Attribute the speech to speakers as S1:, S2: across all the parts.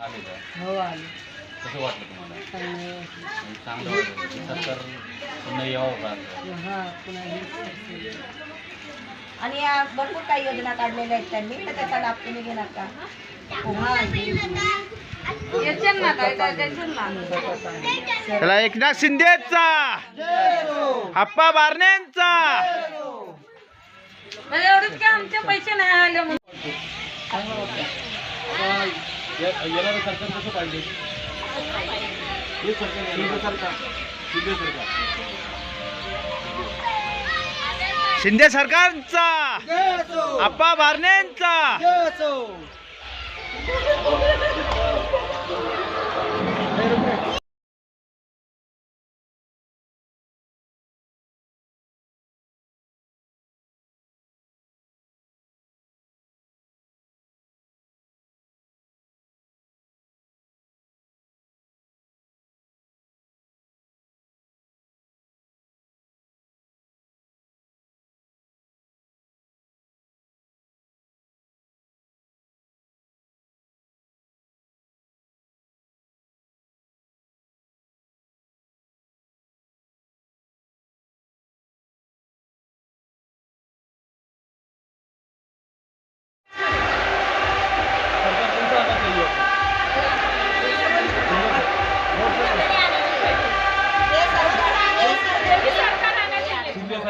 S1: आले का
S2: हो आले.
S1: कसं वाटलं तुम्हाला?
S2: चांगलं वाटलं.
S1: म्हणजे चांगलं वाटलं. की सरकार पुन्हा यावं का? असं?
S2: हा पुन्हा हे
S3: आणि या भरपूर काही योजना काढलेल्या आहेत त्यांनी तर त्याचा लाभ तुम्ही घेणार का?
S2: हा,
S4: त्याला एकनाथ शिंदेचा! आप्पा बारण्यांचा!
S2: एवढंच काय आमचे पैसे नाही आले म्हणून.
S1: येणारं सरकार कसं पाहिजे? हे सरकार शिंदे सरकार शिंदे सरकार
S4: शिंदे सरकारचा आप्पा बारण्यांचा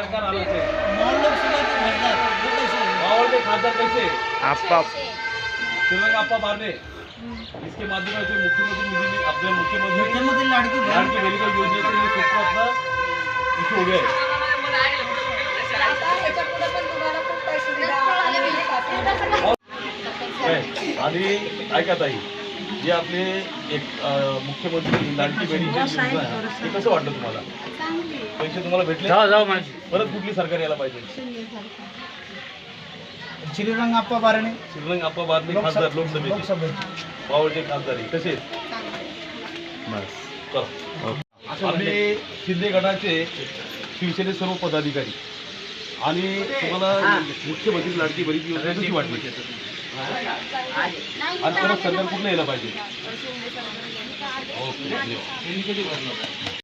S1: सरकार आलं ते मावळते खासदार कैसे?
S4: आप्पा
S1: श्रीरंग आप्पा बारणे इसके माध्यम से मुख्यमंत्री निधि में अपने मुख्यमंत्री लाडकी मेडिकल योजनेचे हे हो है
S3: आता सुविधा आणि शासनाने
S1: काय? आणि ऐका ताई जे आपले एक मुख्यमंत्री लाडकी बहिणी जी योजना आहे ते कसं वाटलं तुम्हाला? पैसे तुम्हाला भेटले? परत कुठली सरकार यायला पाहिजे?
S4: श्रीरंग आप्पा बारणे.
S1: श्रीरंग आप्पा बारणे खासदार लोकसभेचे. मावळते खासदार आहे. कसे. आपले शिंदे गटाचे शिवसेने सर्व पदाधिकारी. आणि तुम्हाला मुख्यमंत्री लाडकी बहिणी योजना कशी वाटली? आणि परत सरकार कुठलं यायला पाहिजे ओके धन्यवाद.